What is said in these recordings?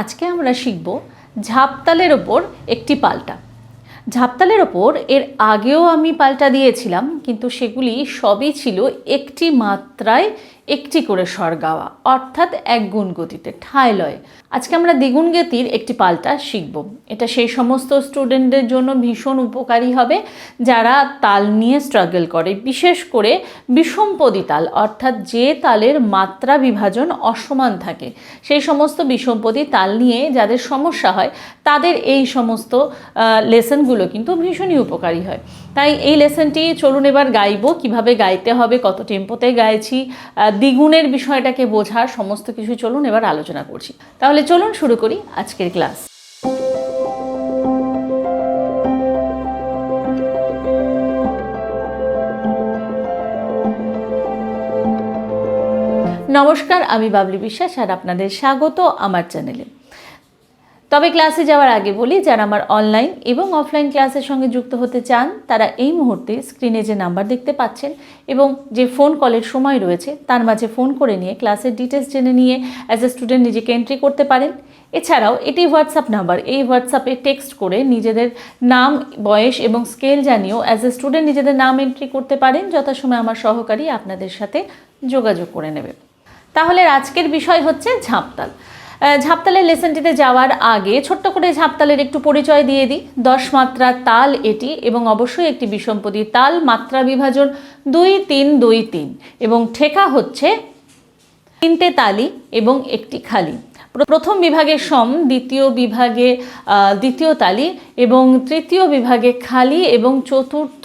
আজকে আমরা শিখব ঝাপতালের ওপর একটি পাল্টা। ঝাপতালের ওপর এর আগেও আমি পাল্টা দিয়েছিলাম, কিন্তু সেগুলি সবই ছিল একটি মাত্রায় একটি করে স্বর গাওয়া অর্থাৎ এক গুণ গতিতে, ঠায় লয়। আজকে আমরা দ্বিগুণ গতির একটি পাল্টা শিখব। এটা সেই সমস্ত স্টুডেন্টদের জন্য ভীষণ উপকারী হবে, যারা তাল নিয়ে স্ট্রাগল করে। বিশেষ করে বিষমপদী তাল, অর্থাৎ যে তালের মাত্রা বিভাজন অসমান থাকে। সেই সমস্ত বিষমপদী তাল নিয়ে যাদের সমস্যা হয়, তাদের এই সমস্ত লেসনগুলো কিন্তু ভীষণই উপকারী হয়। তাই এই লেসনটি চলুন এবার গাইবো, কীভাবে গাইতে হবে, কত টেম্পোতে গাইছি দ্বিগুণের বিষয়টাকে বোঝার সমস্ত কিছু চলুন এবার আলোচনা করছি। তাহলে চলুন শুরু করি আজকের ক্লাস। নমস্কার, আমি বাবলি বিশ্বাস আর আপনাদের স্বাগত আমার চ্যানেলে। তবে ক্লাসে যাওয়ার আগে বলি, যারা আমার অনলাইন এবং অফলাইন ক্লাসের সঙ্গে যুক্ত হতে চান, তারা এই মুহূর্তে স্ক্রিনে যে নাম্বার দেখতে পাচ্ছেন এবং যে ফোন কলের সময় রয়েছে, তার মাঝে ফোন করে নিয়ে ক্লাসের ডিটেলস জেনে নিয়ে অ্যাজ এ স্টুডেন্ট নিজেকে এন্ট্রি করতে পারেন। এছাড়াও এটি হোয়াটসঅ্যাপ নাম্বার এই হোয়াটসঅ্যাপে টেক্সট করে নিজেদের নাম, বয়স এবং স্কেল জানিয়েও অ্যাজ এ স্টুডেন্ট নিজেদের নাম এন্ট্রি করতে পারেন, যথাসময় আমার সহকারী আপনাদের সাথে যোগাযোগ করে নেবে। তাহলে আজকের বিষয় হচ্ছে ঝাঁপতাল ঝাঁপতালের লেসনটিতে যাওয়ার আগে ছোট্ট করে ঝাপতালের একটু পরিচয় দিয়ে দিই। দশ মাত্রা তাল এটি এবং অবশ্যই একটি বিষমপদী তাল মাত্রা বিভাজন দুই, তিন দুই, তিন এবং ঠেকা হচ্ছে তিনটে তালি এবং একটি খালি। প্রথম বিভাগে সম, দ্বিতীয় বিভাগে দ্বিতীয় তালি এবং তৃতীয় বিভাগে খালি এবং চতুর্থ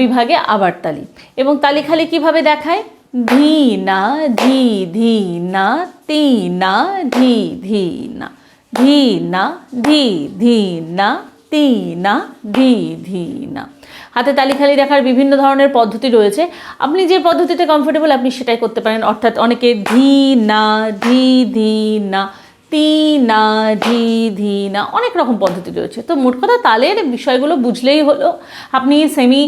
বিভাগে আবার তালি। এবং তালি খালি কীভাবে দেখায়? ধি না ধি ধী না তি না ধি ধী না ধি না ধী ধি না তি না ধী ধী না হাতে তালি খালি দেখার বিভিন্ন ধরনের পদ্ধতি রয়েছে। আপনি যে পদ্ধতিতে কমফোর্টেবল আপনি সেটাই করতে পারেন। অর্থাৎ অনেকে ধী না ধি ধী না তি না ধি ধি না অনেক রকম পদ্ধতি রয়েছে। তো মোট কথা তালের বিষয়গুলো বুঝলেই হলো। আপনি সেমি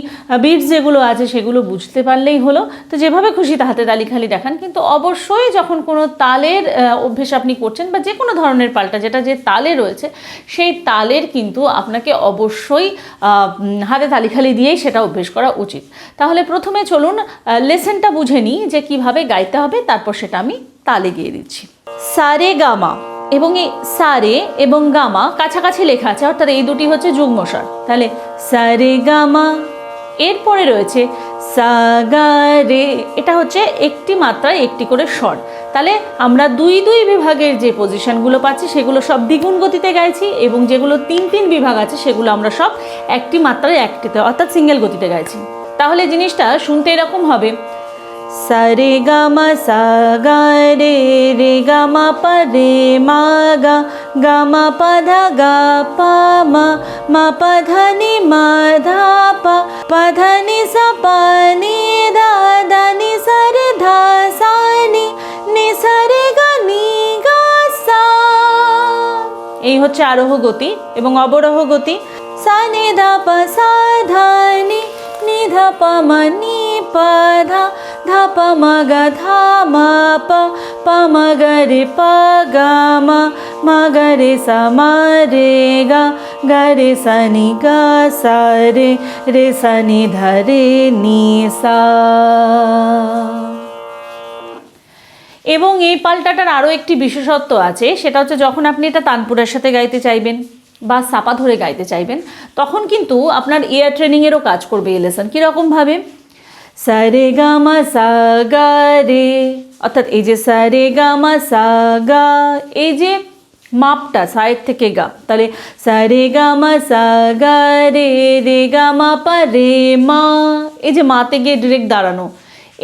বিটস যেগুলো আছে সেগুলো বুঝতে পারলেই হলো। তো যেভাবে খুশি হাতে তালি খালি দেখান। কিন্তু অবশ্যই যখন কোনো তালের অভ্যেস আপনি করছেন বা যে কোনো ধরনের পাল্টা যেটা যে তালে রয়েছে, সেই তালের কিন্তু আপনাকে অবশ্যই হাতে তালি খালি দিয়েই সেটা অভ্যেস করা উচিত। তাহলে প্রথমে চলুন লেসনটা বুঝে নিই যে কীভাবে গাইতে হবে। তারপর সেটা আমি তালে গিয়ে দিচ্ছি। সারে গামা এবং এই সারে এবং গামা কাছাকাছি লেখা আছে, অর্থাৎ এই দুটি হচ্ছে যুগ্মস্বর তাহলে সারে গামা, এরপরে রয়েছে সাগারে, এটা হচ্ছে একটি মাত্রায় একটি করে স্বর। তাহলে আমরা দুই দুই বিভাগের যে পজিশনগুলো পাচ্ছি, সেগুলো সব দ্বিগুণ গতিতে গাইছি এবং যেগুলো তিন তিন বিভাগ আছে, সেগুলো আমরা সব একটি মাত্রায় একটিতে, অর্থাৎ সিঙ্গেল গতিতে গাইছি। তাহলে জিনিসটা শুনতে এরকম হবে সারে গামা সা গা রে রে গামা পা রে মা গা গামা পা ধা গা পা মা মা পা ধা নি মা ধা পা পা ধা নি সা পা নি ধা ধা নি সা রে ধা সা নি নি সা রে গা নি গা সা এই হচ্ছে আরোহ গতি এবং অবরোহ গতি। সা নি ধা পা সা ধা নি নি ধা পা মা নি পা ধা ধা পা মা গা ধা মা পা পা মা গা রে পা গা মা মা গা রে সা মা রে গা গা রে সা নি গা সা রে রে সা নি ধা রে নি সা এবং এই পাল্টাটার আরও একটি বিশেষত্ব আছে, সেটা হচ্ছে যখন আপনি এটা তানপুরের সাথে গাইতে চাইবেন বা সাপা ধরে গাইতে চাইবেন, তখন কিন্তু আপনার এয়ার ট্রেনিংয়েরও কাজ করবে লেসন কীরকমভাবে? সারে গামা সাগা রে অর্থাৎ এই যে সারে গামা সা গা এই যে মাপটা সাইড থেকে গা, তাহলে সারে গামা সাগা রে রে গামা পা রে মা, এই যে মাতে গিয়ে ডিরেক্ট দাঁড়ানো।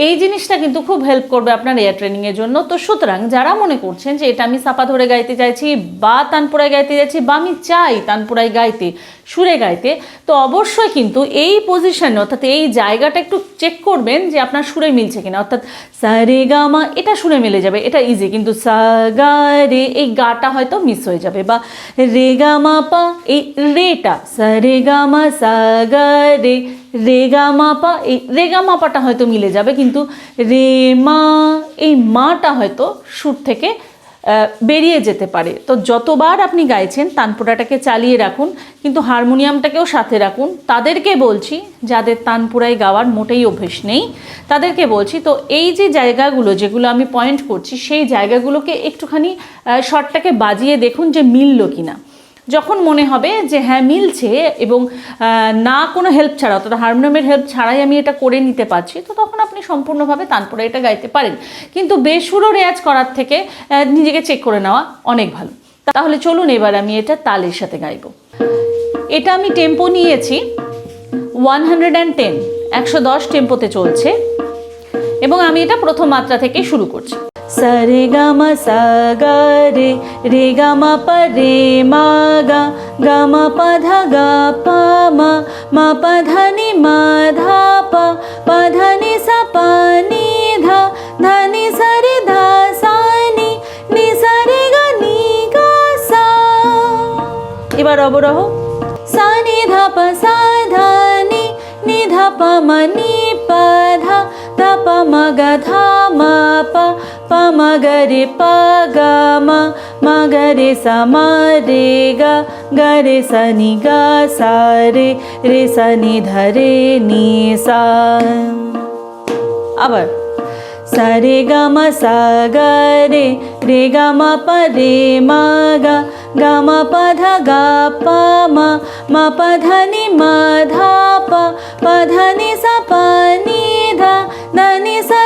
এই জিনিসটা কিন্তু খুব হেল্প করবে আপনার এয়ার ট্রেনিংয়ের জন্য। তো সুতরাং যারা মনে করছেন যে এটা আমি সাপা ধরে গাইতে চাইছি বা তানপুরায় গাইতে চাইছি বা আমি চাই তানপুরায় গাইতে, সুরে গাইতে, তো অবশ্যই কিন্তু এই পজিশনে অর্থাৎ এই জায়গাটা একটু চেক করবেন যে আপনার সুরে মিলছে কিনা। অর্থাৎ সা রে গা মা, এটা সুরে মিলে যাবে, এটা ইজি কিন্তু সা গা রে, এই গাটা হয়তো মিস হয়ে যাবে বা রে গা পা, এই রেটা, সা রে গা মা, সা গা রে রে গা মা পা এই রে গা মা পাটা হয়তো মিলে যাবে, কিন্তু রে মা এই মাটা হয়তো সুর থেকে বেরিয়ে যেতে পারে। তো যতবার আপনি গাইছেন, তানপুরাটাকে চালিয়ে রাখুন, কিন্তু হারমোনিয়ামটাকেও সাথে রাখুন। তাদেরকে বলছি, যাদের তানপুরায় গাওয়ার মোটেই অভ্যেস নেই, তাদেরকে বলছি, তো এই যে জায়গাগুলো যেগুলো আমি পয়েন্ট করছি, সেই জায়গাগুলোকে একটুখানি শটটাকে বাজিয়ে দেখুন যে মিলল কিনা। যখন মনে হবে যে হ্যাঁ মিলছে এবং না কোনো হেল্প ছাড়া, অর্থাৎ হারমোনিয়ামের হেল্প ছাড়াই আমি এটা করে নিতে পারছি, তো তখন আপনি সম্পূর্ণভাবে তানপুরা এটা গাইতে পারেন। কিন্তু বেসুরো রেয়াজ করার থেকে নিজেকে চেক করে নেওয়া অনেক ভালো। তাহলে চলুন এবার আমি এটা তালের সাথে গাইবো। এটা আমি টেম্পো নিয়েছি ওয়ান হান্ড্রেড অ্যান্ড টেন একশো দশ টেম্পোতে চলছে এবং আমি এটা প্রথম মাত্রা থেকে শুরু করছি। সারে গামা সা গা রে রে গামা পা রে মা গা গামা পা ধা গা পা মা মা পা ধা নি মা ধা পা পা ধা নি সা পা নি ধা ধা নি সা রে ধা সা নি নি সা রে গা নি গা সা এবার অবরোহ। সা নি ধা পা সা ধা নি নি ধা পা মা নি পা ধা ধা পা মা গা ধা মা পা পা মা গা রে পা গা মা মা গা রে সা মা রে গা গা রে সা নি গা সা রে রে সা নি ধা রে নি সা আবার সা রে গা মা সা গা রে রে গা মা পা রে মা গা গা মা পা ধা গা পা মা মা পা ধা নি মা ধা পা পা ধা নি সা পা নি ধা ধা নি সা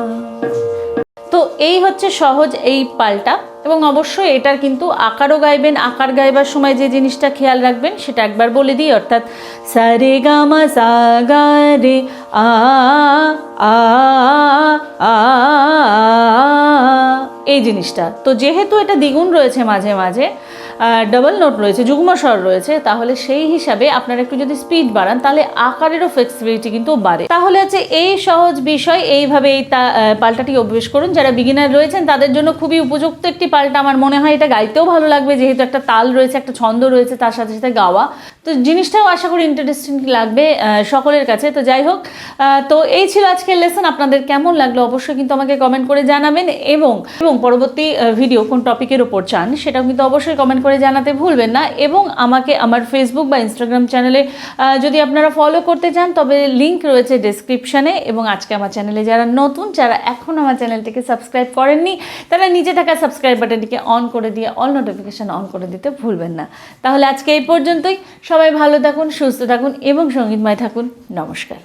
এই হচ্ছে সহজ এই পালটা এবং অবশ্যই এটার কিন্তু আকারও গাইবেন, আকার গাইবার সময় যে জিনিসটা খেয়াল রাখবেন সেটা একবার বলে দিই, অর্থাৎ সা রে গা মা সা গা রে আ আ আ এই জিনিসটা। তো যেহেতু এটা দ্বিগুণ রয়েছে মাঝে মাঝে ডাবল নোট রয়েছে, যুগ্ম স্বর রয়েছে, তাহলে সেই হিসাবে আপনারা একটু যদি স্পিড বাড়ান, তাহলে আকারেরও ফ্লেক্সিবিলিটি কিন্তু বাড়ে। তাহলে হচ্ছে এই সহজ বিষয় এইভাবে এই পাল্টাটি অভ্যেস করুন। যারা বিগিনার রয়েছেন, তাদের জন্য খুবই উপযুক্ত একটি পাল্টা আমার মনে হয়, এটা গাইতেও ভালো লাগবে, যেহেতু একটা তাল রয়েছে, একটা ছন্দ রয়েছে, তার সাথে সাথে গাওয়া। তো জিনিসটাও আশা করি ইন্টারেস্টিং লাগবে সকলের কাছে। তো যাই হোক তো এই ছিল আজকের লেসন আপনাদের কেমন লাগল অবশ্যই কিন্তু আমাকে কমেন্ট করে জানাবেন এবং এবং পরবর্তী ভিডিও কোন টপিকের ওপর চান, সেটাও কিন্তু অবশ্যই কমেন্ট করে জানাতে ভুলবেন না এবং আমাকে আমার ফেসবুক বা ইনস্টাগ্রাম চ্যানেলে যদি আপনারা ফলো করতে চান, তবে লিংক রয়েছে ডেসক্রিপশনে এবং আজকে আমার চ্যানেলে যারা নতুন, যারা এখন আমার চ্যানেলটিকে সাবস্ক্রাইব করেননি, তারা নিচে থাকা সাবস্ক্রাইব বাটনটিকে অন করে দিয়ে অল নোটিফিকেশান অন করে দিতে ভুলবেন না। তাহলে আজকে এই পর্যন্তই। সবাই ভালো থাকুন, সুস্থ থাকুন এবং সঙ্গীতময় থাকুন। নমস্কার।